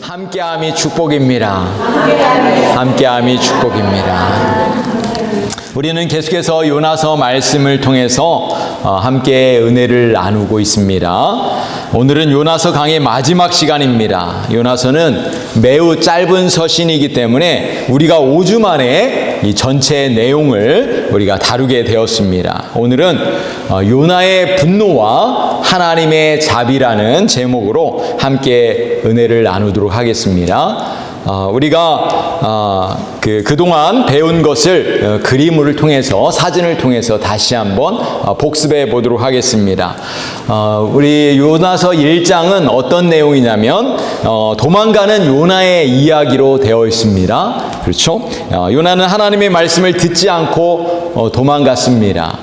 함께함이 축복입니다. 함께함이 축복입니다. 우리는 계속해서 요나서 말씀을 통해서 어, 함께 은혜를 나누고 있습니다. 오늘은 요나서 강의 마지막 시간입니다. 요나서는 매우 짧은 서신이기 때문에 우리가 5주 만에 이 전체 내용을 우리가 다루게 되었습니다. 오늘은 어, 요나의 분노와 하나님의 자비라는 제목으로 함께 은혜를 나누도록 하겠습니다. 어, 우리가 어, 그 그동안 배운 것을 어, 그림을 통해서 사진을 통해서 다시 한번 어, 복습해 보도록 하겠습니다. 어, 우리 요나서 1장은 어떤 내용이냐면 어, 도망가는 요나의 이야기로 되어 있습니다. 그렇죠? 어, 요나는 하나님의 말씀을 듣지 않고 어, 도망갔습니다.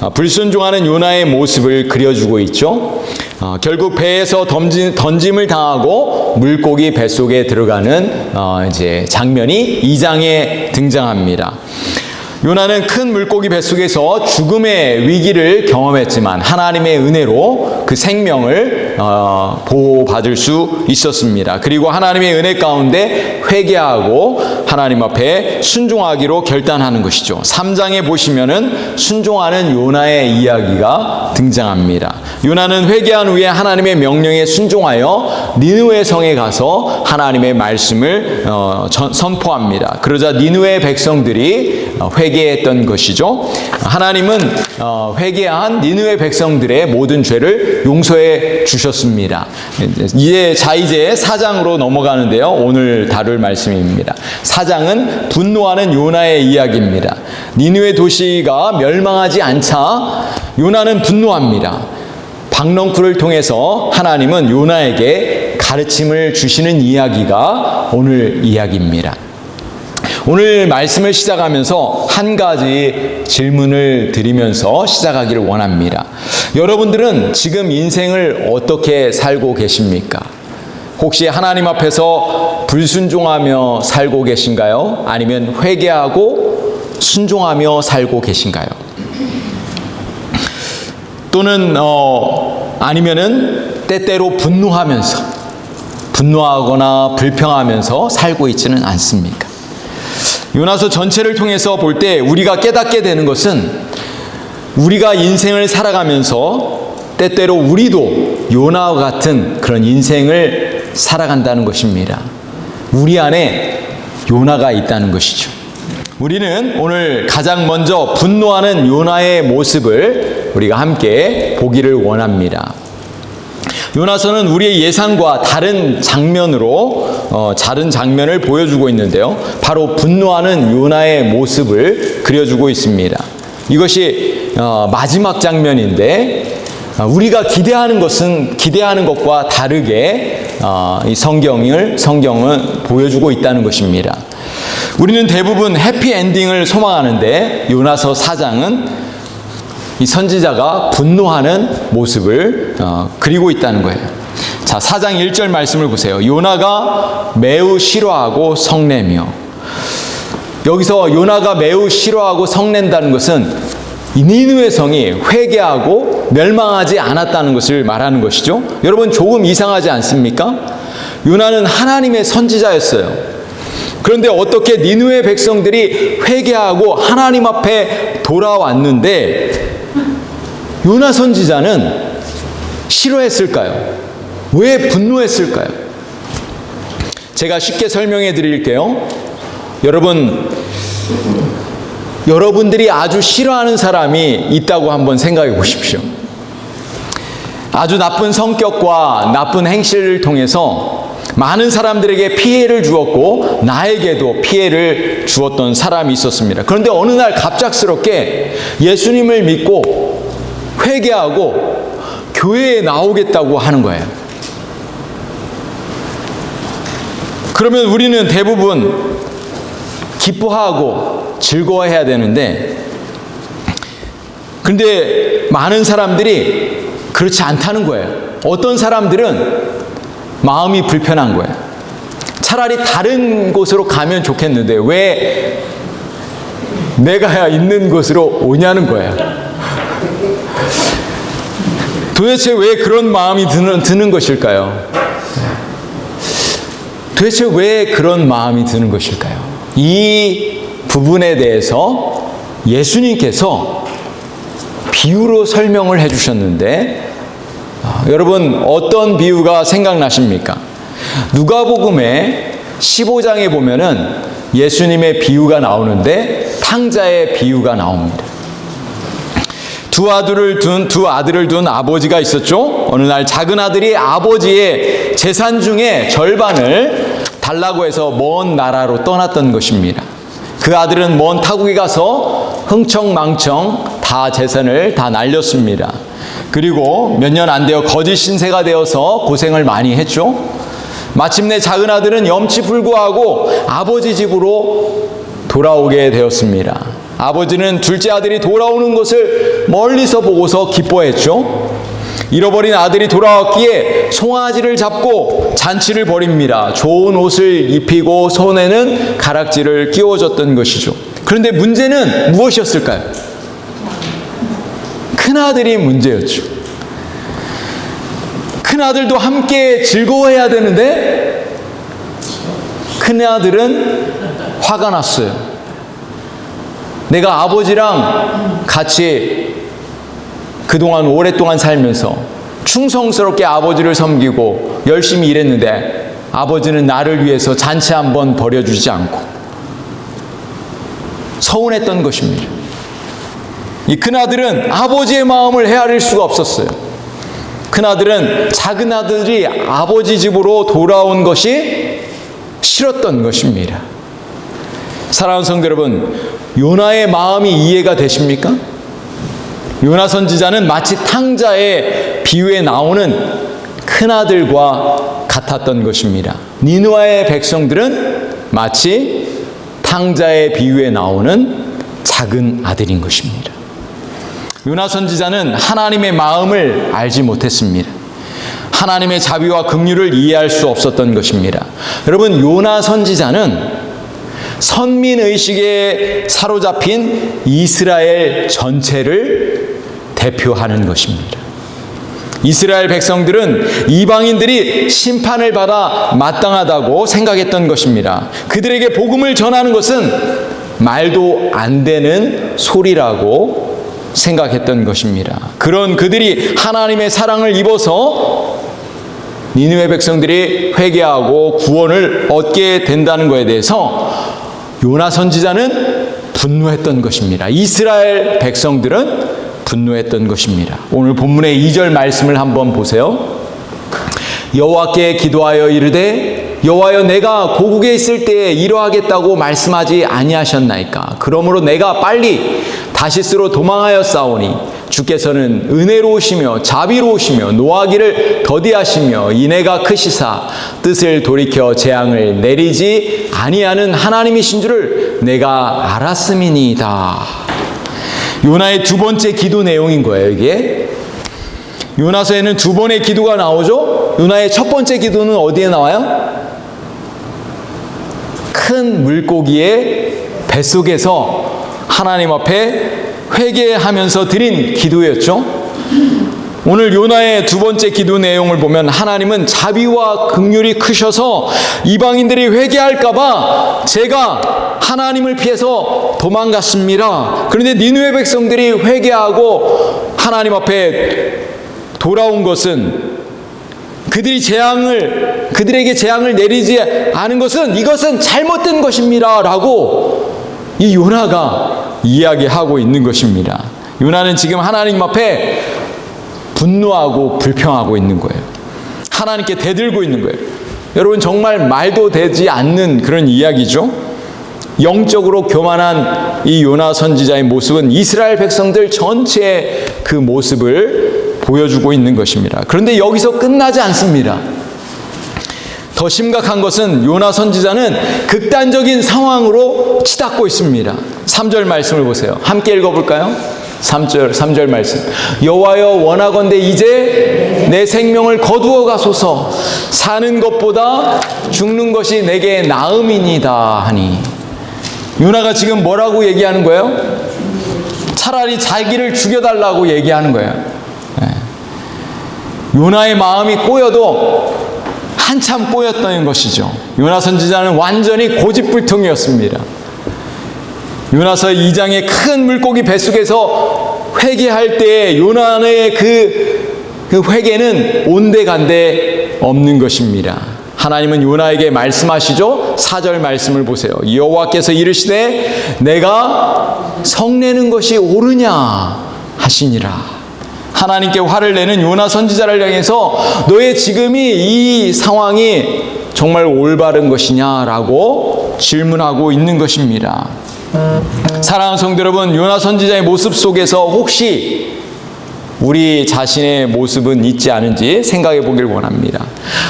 어, 불순종하는 요나의 모습을 그려주고 있죠. 어, 결국 배에서 던짐, 던짐 을 당하고 물고기 뱃속에 들어가는 어, 이제 장면이 2장에 등장합니다. 요나는 큰 물고기 뱃속에서 죽음의 위기를 경험했지만 하나님의 은혜로 그 생명을 어, 보호받을 수 있었습니다. 그리고 하나님의 은혜 가운데 회개하고 하나님 앞에 순종하기로 결단하는 것이죠. 3장에 보시면은 순종하는 요나의 이야기가 등장합니다. 요나는 회개한 후에 하나님의 명령에 순종하여 니느웨 성에 가서 하나님의 말씀을 어, 전- 선포합니다. 그러자 니느웨 백성들이 어, 회개했던 것이죠. 하나님은 어, 회개한 니느웨 백성들의 모든 죄를 용서해 주셨습니다. 이제 자 이제 4장으로 넘어가는데요. 오늘 다룰 말씀입니다. 4장은 분노하는 요나의 이야기입니다. 니느웨 도시가 멸망하지 않자 요나는 분노합니다. 박넝쿨을 통해서 하나님은 요나에게 가르침을 주시는 이야기가 오늘 이야기입니다. 오늘 말씀을 시작하면서 한 가지 질문을 드리면서 시작하기를 원합니다. 여러분들은 지금 인생을 어떻게 살고 계십니까? 혹시 하나님 앞에서 불순종하며 살고 계신가요? 아니면 회개하고 순종하며 살고 계신가요? 또는 어 아니면은 때때로 분노하면서 분노하거나 불평하면서 살고 있지는 않습니까? 요나서 전체를 통해서 볼 때 우리가 깨닫게 되는 것은 우리가 인생을 살아가면서 때때로 우리도 요나와 같은 그런 인생을 살아간다는 것입니다. 우리 안에 요나가 있다는 것이죠. 우리는 오늘 가장 먼저 분노하는 요나의 모습을 우리가 함께 보기를 원합니다. 요나서는 우리의 예상과 다른 장면으로 어, 다른 장면을 보여주고 있는데요. 바로 분노하는 요나의 모습을 그려주고 있습니다. 이것이 어, 마지막 장면인데 어, 우리가 기대하는 것은 기대하는 것과 다르게 어, 이 성경을 성경은 보여주고 있다는 것입니다. 우리는 대부분 해피 엔딩을 소망하는데 요나서 4장은 이 선지자가 분노하는 모습을 어, 그리고 있다는 거예요. 자, 4장 1절 말씀을 보세요. 요나가 매우 싫어하고 성내며 여기서 요나가 매우 싫어하고 성낸다는 것은 이 니느웨 성이 회개하고 멸망하지 않았다는 것을 말하는 것이죠. 여러분 조금 이상하지 않습니까? 요나는 하나님의 선지자였어요. 그런데 어떻게 니느웨 백성들이 회개하고 하나님 앞에 돌아왔는데 요나 선지자는 싫어했을까요? 왜 분노했을까요? 제가 쉽게 설명해 드릴게요. 여러분, 여러분들이 아주 싫어하는 사람이 있다고 한번 생각해 보십시오. 아주 나쁜 성격과 나쁜 행실을 통해서 많은 사람들에게 피해를 주었고 나에게도 피해를 주었던 사람이 있었습니다. 그런데 어느 날 갑작스럽게 예수님을 믿고 회개하고 교회에 나오겠다고 하는 거예요. 그러면 우리는 대부분 기뻐하고 즐거워해야 되는데 근데 많은 사람들이 그렇지 않다는 거예요. 어떤 사람들은 마음이 불편한 거예요. 차라리 다른 곳으로 가면 좋겠는데 왜 내가 있는 곳으로 오냐는 거예요. 도대체 왜 그런 마음이 드는, 드는 것일까요? 도대체 왜 그런 마음이 드는 것일까요? 이 부분에 대해서 예수님께서 비유로 설명을 해 주셨는데, 아, 여러분, 어떤 비유가 생각나십니까? 누가복음의 15장에 보면은 예수님의 비유가 나오는데, 탕자의 비유가 나옵니다. 두 아들을 둔 두 아들을 둔 아버지가 있었죠. 어느 날 작은 아들이 아버지의 재산 중에 절반을 달라고 해서 먼 나라로 떠났던 것입니다. 그 아들은 먼 타국에 가서 흥청망청 다 재산을 다 날렸습니다. 그리고 몇 년 안 되어 거짓 신세가 되어서 고생을 많이 했죠. 마침내 작은 아들은 염치 불구하고 아버지 집으로 돌아오게 되었습니다. 아버지는 둘째 아들이 돌아오는 것을 멀리서 보고서 기뻐했죠. 잃어버린 아들이 돌아왔기에 송아지를 잡고 잔치를 벌입니다. 좋은 옷을 입히고 손에는 가락지를 끼워줬던 것이죠. 그런데 문제는 무엇이었을까요? 큰 아들이 문제였죠. 큰 아들도 함께 즐거워해야 되는데 큰 아들은 화가 났어요. 내가 아버지랑 같이 그동안 오랫동안 살면서 충성스럽게 아버지를 섬기고 열심히 일했는데 아버지는 나를 위해서 잔치 한번 벌여주지 않고 서운했던 것입니다. 이 큰아들은 아버지의 마음을 헤아릴 수가 없었어요. 큰아들은 작은 아들이 아버지 집으로 돌아온 것이 싫었던 것입니다. 사랑하는 성도 여러분, 요나의 마음이 이해가 되십니까? 요나 선지자는 마치 탕자의 비유에 나오는 큰아들과 같았던 것입니다. 니누아의 백성들은 마치 탕자의 비유에 나오는 작은 아들인 것입니다. 요나 선지자는 하나님의 마음을 알지 못했습니다. 하나님의 자비와 긍휼을 이해할 수 없었던 것입니다. 여러분 요나 선지자는 선민 의식에 사로잡힌 이스라엘 전체를 대표하는 것입니다. 이스라엘 백성들은 이방인들이 심판을 받아 마땅하다고 생각했던 것입니다. 그들에게 복음을 전하는 것은 말도 안 되는 소리라고 생각했던 것입니다. 그런 그들이 하나님의 사랑을 입어서 니느웨 백성들이 회개하고 구원을 얻게 된다는 것에 대해서 요나 선지자는 분노했던 것입니다. 이스라엘 백성들은 분노했던 것입니다. 오늘 본문의 2절 말씀을 한번 보세요. 여호와께 기도하여 이르되 여호와여 내가 고국에 있을 때에 이러하겠다고 말씀하지 아니하셨나이까 그러므로 내가 빨리 다시스로 도망하여 싸우니 주께서는 은혜로우시며 자비로우시며 노하기를 더디하시며 인애가 크시사 뜻을 돌이켜 재앙을 내리지 아니하는 하나님이신 줄을 내가 알았음이니이다. 요나의 두 번째 기도 내용인 거예요, 이게. 요나서에는 두 번의 기도가 나오죠? 요나의 첫 번째 기도는 어디에 나와요? 큰 물고기의 뱃속에서 하나님 앞에 회개하면서 드린 기도였죠. 오늘 요나의 두 번째 기도 내용을 보면 하나님은 자비와 긍휼이 크셔서 이방인들이 회개할까봐 제가 하나님을 피해서 도망갔습니다. 그런데 니누의 백성들이 회개하고 하나님 앞에 돌아온 것은 그들이 재앙을 그들에게 재앙을 내리지 않은 것은 이것은 잘못된 것입니다라고 이 요나가 이야기하고 있는 것입니다. 요나는 지금 하나님 앞에 분노하고 불평하고 있는 거예요. 하나님께 대들고 있는 거예요. 여러분 정말 말도 되지 않는 그런 이야기죠. 영적으로 교만한 이 요나 선지자의 모습은 이스라엘 백성들 전체의 그 모습을 보여주고 있는 것입니다. 그런데 여기서 끝나지 않습니다. 더 심각한 것은 요나 선지자는 극단적인 상황으로 치닫고 있습니다. 3절 말씀을 보세요. 함께 읽어볼까요? 3절, 3절 말씀. 여호와여 원하건대 이제 내 생명을 거두어 가소서 사는 것보다 죽는 것이 내게 나음이니다 하니. 요나가 지금 뭐라고 얘기하는 거예요? 차라리 자기를 죽여달라고 얘기하는 거예요. 네. 요나의 마음이 꼬여도 한참 꼬였던 것이죠. 요나 선지자는 완전히 고집불통이었습니다. 요나서 2장의 큰 물고기 뱃속에서 회개할 때 요나의 그, 그 회개는 온데간데 없는 것입니다. 하나님은 요나에게 말씀하시죠. 4절 말씀을 보세요. 여호와께서 이르시되 내가 성내는 것이 옳으냐 하시니라. 하나님께 화를 내는 요나 선지자를 향해서 너의 지금이 이 상황이 정말 올바른 것이냐라고 질문하고 있는 것입니다. 사랑하는 성도 여러분, 요나 선지자의 모습 속에서 혹시 우리 자신의 모습은 있지 않은지 생각해 보길 원합니다.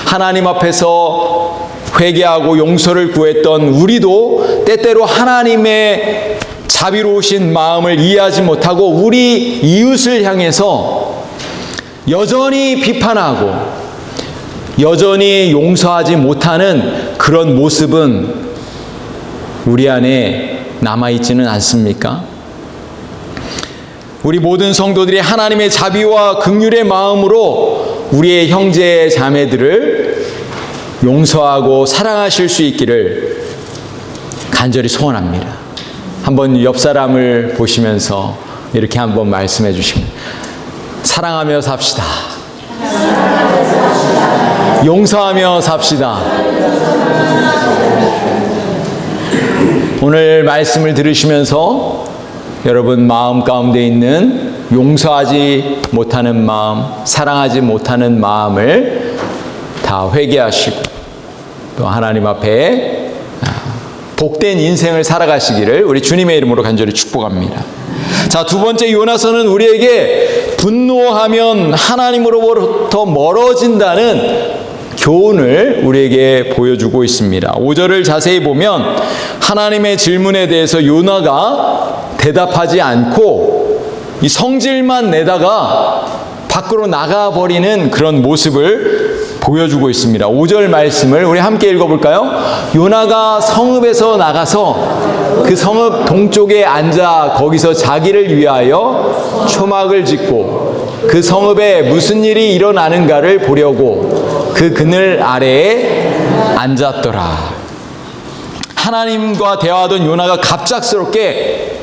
하나님 앞에서 회개하고 용서를 구했던 우리도 때때로 하나님의 자비로우신 마음을 이해하지 못하고 우리 이웃을 향해서 여전히 비판하고 여전히 용서하지 못하는 그런 모습은 우리 안에 남아있지는 않습니까? 우리 모든 성도들이 하나님의 자비와 극률의 마음으로 우리의 형제 자매들을 용서하고 사랑하실 수 있기를 간절히 소원합니다. 한번 옆 사람을 보시면서 이렇게 한번 말씀해 주시면 사랑하며 삽시다. 용서하며 삽시다. 오늘 말씀을 들으시면서 여러분 마음 가운데 있는 용서하지 못하는 마음, 사랑하지 못하는 마음을 다 회개하시고 또 하나님 앞에 아, 복된 인생을 살아가시기를 우리 주님의 이름으로 간절히 축복합니다. 자, 두 번째 요나서는 우리에게 분노하면 하나님으로부터 멀어진다는 교훈을 우리에게 보여주고 있습니다. 5절을 자세히 보면 하나님의 질문에 대해서 요나가 대답하지 않고 이 성질만 내다가 밖으로 나가버리는 그런 모습을 보여주고 있습니다. 5절 말씀을 우리 함께 읽어볼까요? 요나가 성읍에서 나가서 그 성읍 동쪽에 앉아 거기서 자기를 위하여 초막을 짓고 그 성읍에 무슨 일이 일어나는가를 보려고 그 그늘 아래에 앉았더라. 하나님과 대화하던 요나가 갑작스럽게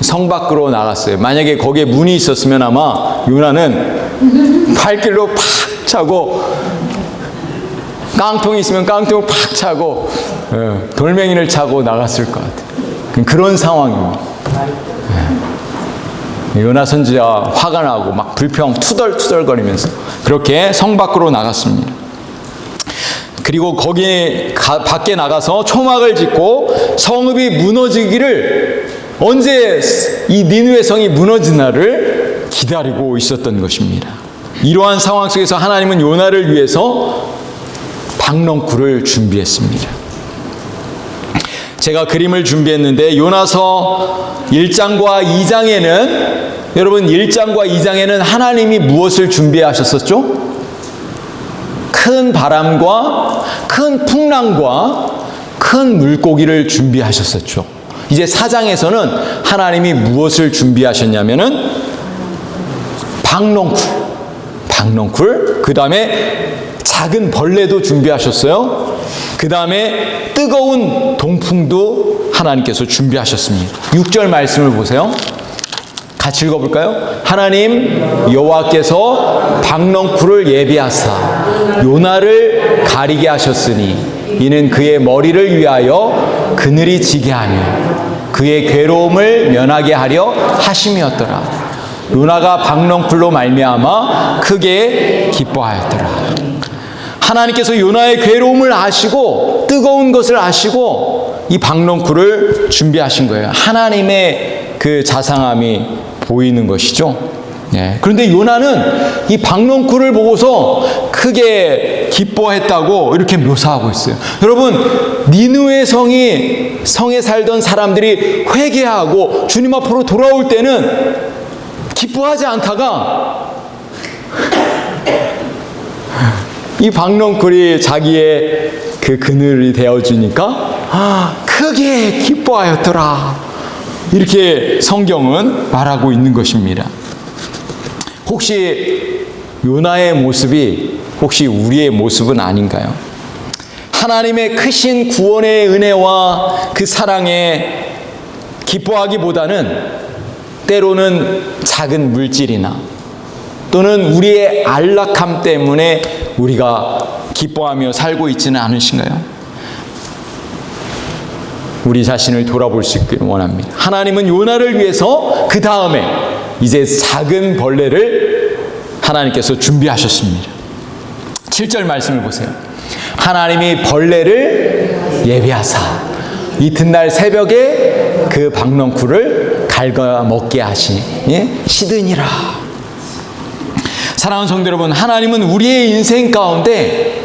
성 밖으로 나갔어요. 만약에 거기에 문이 있었으면 아마 요나는 발길로 팍 차고 깡통이 있으면 깡통을 팍 차고 예, 돌멩이를 차고 나갔을 것 같아요. 그런 상황입니다. 예. 요나 선지자 화가 나고 막 불평 투덜투덜거리면서 그렇게 성 밖으로 나갔습니다. 그리고 거기 가, 밖에 나가서 초막을 짓고 성읍이 무너지기를 언제 이 니누의 성이 무너지나를 기다리고 있었던 것입니다. 이러한 상황 속에서 하나님은 요나를 위해서 박넝쿨을 준비했습니다. 제가 그림을 준비했는데 요나서 1장과 2장에는 여러분 1장과 2장에는 하나님이 무엇을 준비하셨었죠? 큰 바람과 큰 풍랑과 큰 물고기를 준비하셨었죠. 이제 4장에서는 하나님이 무엇을 준비하셨냐면은 박넝쿨, 박넝쿨, 그 다음에 작은 벌레도 준비하셨어요. 그 다음에 뜨거운 동풍도 하나님께서 준비하셨습니다. 6절 말씀을 보세요. 같이 읽어볼까요? 하나님 여호와께서 박넝쿨을 예비하사 요나를 가리게 하셨으니 이는 그의 머리를 위하여 그늘이 지게 하며 그의 괴로움을 면하게 하려 하심이었더라. 요나가 박넝쿨로 말미암아 크게 기뻐하였더라. 하나님께서 요나의 괴로움을 아시고 뜨거운 것을 아시고 이 박넝쿨을 준비하신 거예요. 하나님의 그 자상함이 보이는 것이죠. 예. 그런데 요나는 이 박넝쿨을 보고서 크게 기뻐했다고 이렇게 묘사하고 있어요. 여러분, 니누의 성이 성에 살던 사람들이 회개하고 주님 앞으로 돌아올 때는 기뻐하지 않다가 이 박넝쿨이 자기의 그 그늘이 되어주니까 아, 크게 기뻐하였더라. 이렇게 성경은 말하고 있는 것입니다. 혹시 요나의 모습이 혹시 우리의 모습은 아닌가요? 하나님의 크신 구원의 은혜와 그 사랑에 기뻐하기보다는 때로는 작은 물질이나 또는 우리의 안락함 때문에 우리가 기뻐하며 살고 있지는 않으신가요? 우리 자신을 돌아볼 수 있기를 원합니다. 하나님은 요나를 위해서 그 다음에 이제 작은 벌레를 하나님께서 준비하셨습니다. 7절 말씀을 보세요. 하나님이 벌레를 예비하사 이튿날 새벽에 그 박넝쿨을 갈가 먹게 하시니 예? 시드니라. 사랑하는 성도 여러분, 하나님은 우리의 인생 가운데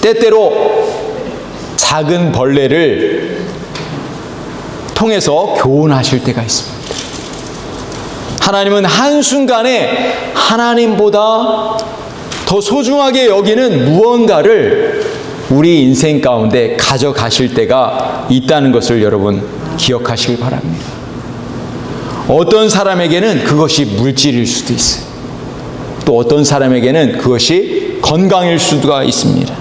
때때로 작은 벌레를 통해서 교훈하실 때가 있습니다. 하나님은 한순간에 하나님보다 더 소중하게 여기는 무언가를 우리 인생 가운데 가져가실 때가 있다는 것을 여러분 기억하시길 바랍니다. 어떤 사람에게는 그것이 물질일 수도 있어요. 또 어떤 사람에게는 그것이 건강일 수가 있습니다.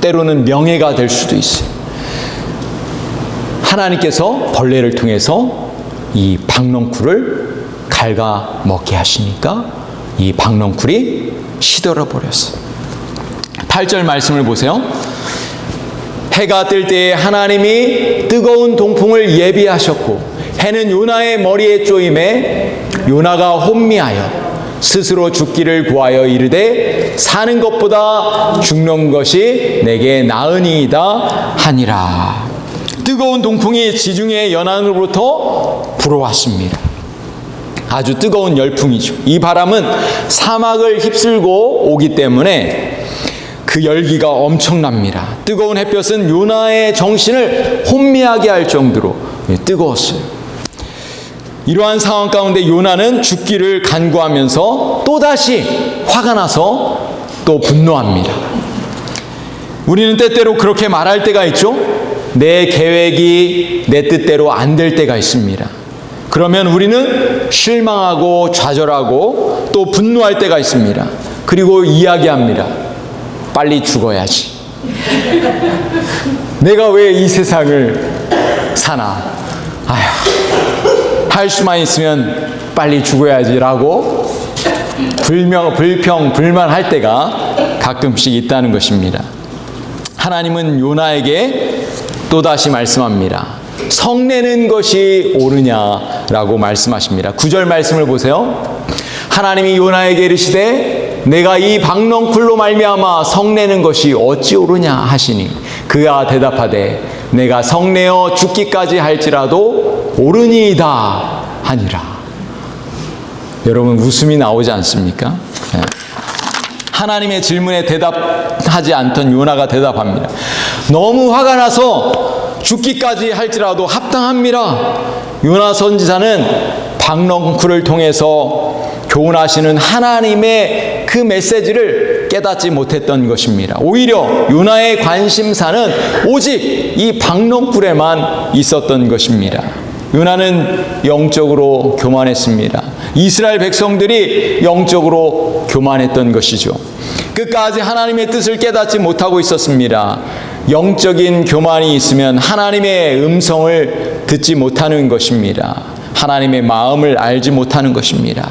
때로는 명예가 될 수도 있어요. 하나님께서 벌레를 통해서 이 박넝쿨을 갉아 먹게 하시니까 이 박넝쿨이 시들어 버렸어요. 8절 말씀을 보세요. 해가 뜰 때에 하나님이 뜨거운 동풍을 예비하셨고 해는 요나의 머리에 쪼임에 요나가 혼미하여 스스로 죽기를 구하여 이르되 사는 것보다 죽는 것이 내게 나으니이다 하니라. 뜨거운 동풍이 지중해 연안으로부터 불어왔습니다. 아주 뜨거운 열풍이죠. 이 바람은 사막을 휩쓸고 오기 때문에 그 열기가 엄청납니다. 뜨거운 햇볕은 요나의 정신을 혼미하게 할 정도로 뜨거웠어요. 이러한 상황 가운데 요나는 죽기를 간구하면서 또다시 화가 나서 또 분노합니다. 우리는 때때로 그렇게 말할 때가 있죠. 내 계획이 내 뜻대로 안 될 때가 있습니다. 그러면 우리는 실망하고 좌절하고 또 분노할 때가 있습니다. 그리고 이야기합니다. 빨리 죽어야지. 내가 왜 이 세상을 사나? 아휴, 할 수만 있으면 빨리 죽어야지라고 불명, 불평, 불만할 때가 가끔씩 있다는 것입니다. 하나님은 요나에게 또다시 말씀합니다. 성내는 것이 옳으냐라고 말씀하십니다. 구절 말씀을 보세요. 하나님이 요나에게 이르시되 내가 이 박넝쿨로 말미암아 성내는 것이 어찌 옳으냐 하시니 그가 대답하되 내가 성내어 죽기까지 할지라도 옳으니이다 하니라. 여러분 웃음이 나오지 않습니까? 네. 하나님의 질문에 대답하지 않던 요나가 대답합니다. 너무 화가 나서 죽기까지 할지라도 합당합니다. 요나 선지자는 박넝쿨을 통해서 교훈하시는 하나님의 그 메시지를 깨닫지 못했던 것입니다. 오히려 요나의 관심사는 오직 이 박넝쿨에만 있었던 것입니다. 요나는 영적으로 교만했습니다. 이스라엘 백성들이 영적으로 교만했던 것이죠. 끝까지 하나님의 뜻을 깨닫지 못하고 있었습니다. 영적인 교만이 있으면 하나님의 음성을 듣지 못하는 것입니다. 하나님의 마음을 알지 못하는 것입니다.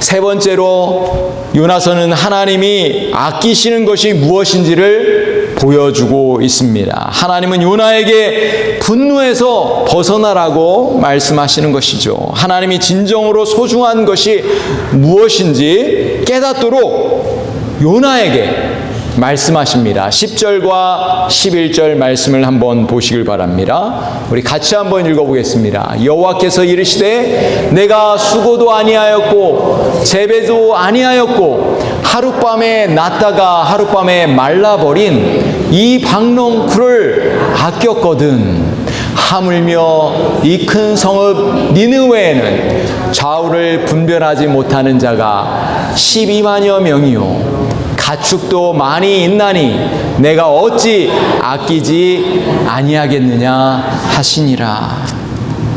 세 번째로 요나서는 하나님이 아끼시는 것이 무엇인지를 보여주고 있습니다. 하나님은 요나에게 분노에서 벗어나라고 말씀하시는 것이죠. 하나님이 진정으로 소중한 것이 무엇인지 깨닫도록 요나에게 말씀하십니다. 10절과 11절 말씀을 한번 보시길 바랍니다. 우리 같이 한번 읽어보겠습니다. 여호와께서 이르시되 내가 수고도 아니하였고 재배도 아니하였고 하룻밤에 났다가 하룻밤에 말라버린 이 박농쿨을 아꼈거든. 하물며 이 큰 성읍 니느웨에는 좌우를 분별하지 못하는 자가 12만여 명이요. 가축도 많이 있나니 내가 어찌 아끼지 아니하겠느냐 하시니라.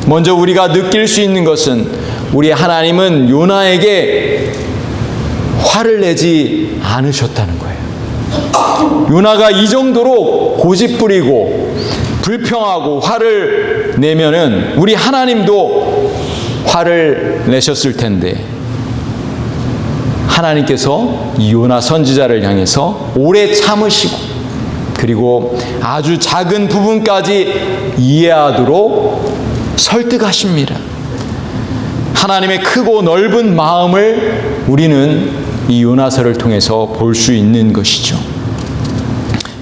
먼저 우리가 느낄 수 있는 것은 우리 하나님은 요나에게 화를 내지 않으셨다는 거예요. 요나가 이 정도로 고집부리고 불평하고 화를 내면은 우리 하나님도 화를 내셨을 텐데 하나님께서 이 요나 선지자를 향해서 오래 참으시고 그리고 아주 작은 부분까지 이해하도록 설득하십니다. 하나님의 크고 넓은 마음을 우리는 이 요나서를 통해서 볼 수 있는 것이죠.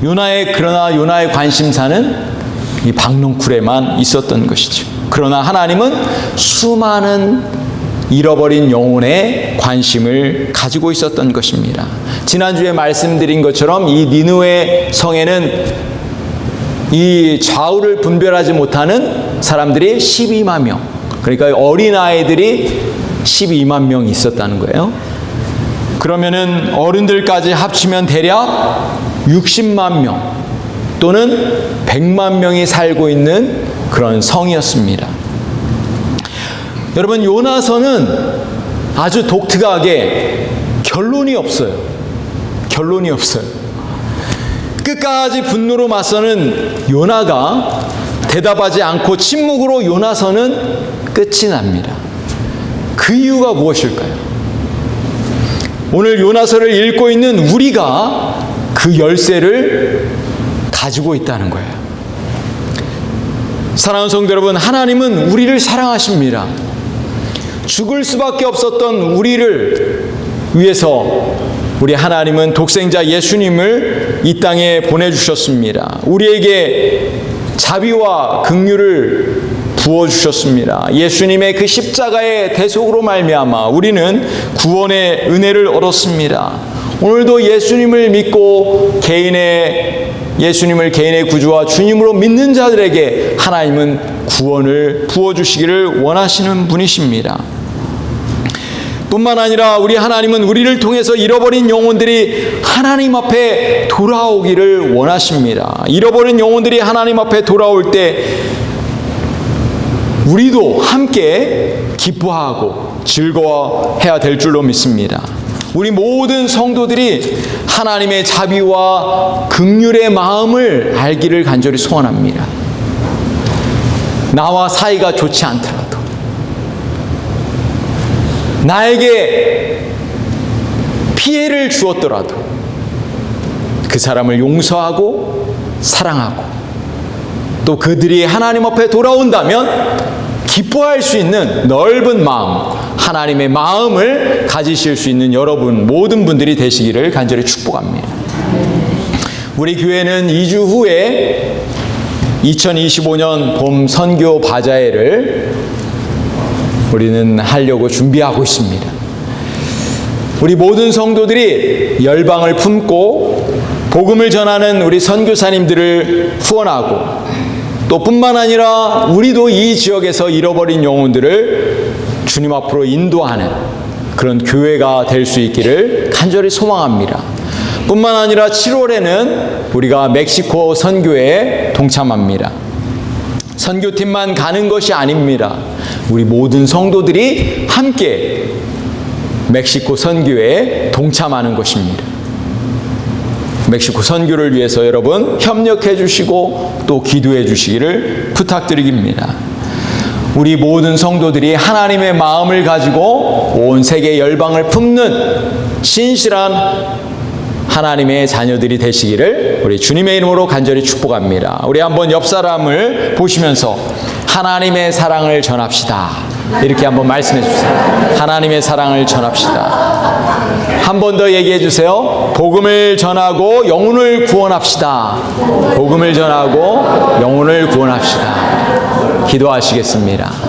요나의 그러나 요나의 관심사는 이 박농쿨에만 있었던 것이죠. 그러나 하나님은 수많은 잃어버린 영혼에 관심을 가지고 있었던 것입니다. 지난주에 말씀드린 것처럼 이 니누의 성에는 이 좌우를 분별하지 못하는 사람들이 12만 명. 그러니까 어린아이들이 12만 명 있었다는 거예요. 그러면은 어른들까지 합치면 대략 60만 명 또는 100만 명이 살고 있는 그런 성이었습니다. 여러분 요나서는 아주 독특하게 결론이 없어요. 결론이 없어요. 끝까지 분노로 맞서는 요나가 대답하지 않고 침묵으로 요나서는 끝이 납니다. 그 이유가 무엇일까요? 오늘 요나서를 읽고 있는 우리가 그 열쇠를 가지고 있다는 거예요. 사랑하는 성도 여러분, 하나님은 우리를 사랑하십니다. 죽을 수밖에 없었던 우리를 위해서 우리 하나님은 독생자 예수님을 이 땅에 보내주셨습니다. 우리에게 자비와 긍휼을 부어 주셨습니다. 예수님의 그 십자가의 대속으로 말미암아 우리는 구원의 은혜를 얻었습니다. 오늘도 예수님을 믿고 개인의 예수님을 개인의 구주와 주님으로 믿는 자들에게 하나님은 구원을 부어 주시기를 원하시는 분이십니다. 뿐만 아니라 우리 하나님은 우리를 통해서 잃어버린 영혼들이 하나님 앞에 돌아오기를 원하십니다. 잃어버린 영혼들이 하나님 앞에 돌아올 때 우리도 함께 기뻐하고 즐거워해야 될 줄로 믿습니다. 우리 모든 성도들이 하나님의 자비와 긍휼의 마음을 알기를 간절히 소원합니다. 나와 사이가 좋지 않더라도 나에게 피해를 주었더라도 그 사람을 용서하고 사랑하고 또 그들이 하나님 앞에 돌아온다면 기뻐할 수 있는 넓은 마음, 하나님의 마음을 가지실 수 있는 여러분 모든 분들이 되시기를 간절히 축복합니다. 우리 교회는 2주 후에 2025년 봄 선교 바자회를 우리는 하려고 준비하고 있습니다. 우리 모든 성도들이 열방을 품고 복음을 전하는 우리 선교사님들을 후원하고 또 뿐만 아니라 우리도 이 지역에서 잃어버린 영혼들을 주님 앞으로 인도하는 그런 교회가 될 수 있기를 간절히 소망합니다. 뿐만 아니라 7월에는 우리가 멕시코 선교에 동참합니다. 선교팀만 가는 것이 아닙니다. 우리 모든 성도들이 함께 멕시코 선교에 동참하는 것입니다. 멕시코 선교를 위해서 여러분 협력해 주시고 또 기도해 주시기를 부탁드립니다. 우리 모든 성도들이 하나님의 마음을 가지고 온 세계 열방을 품는 신실한 하나님의 자녀들이 되시기를 우리 주님의 이름으로 간절히 축복합니다. 우리 한번 옆 사람을 보시면서 하나님의 사랑을 전합시다. 이렇게 한번 말씀해 주세요. 하나님의 사랑을 전합시다. 한 번 더 얘기해 주세요. 복음을 전하고 영혼을 구원합시다. 복음을 전하고 영혼을 구원합시다. 기도하시겠습니다.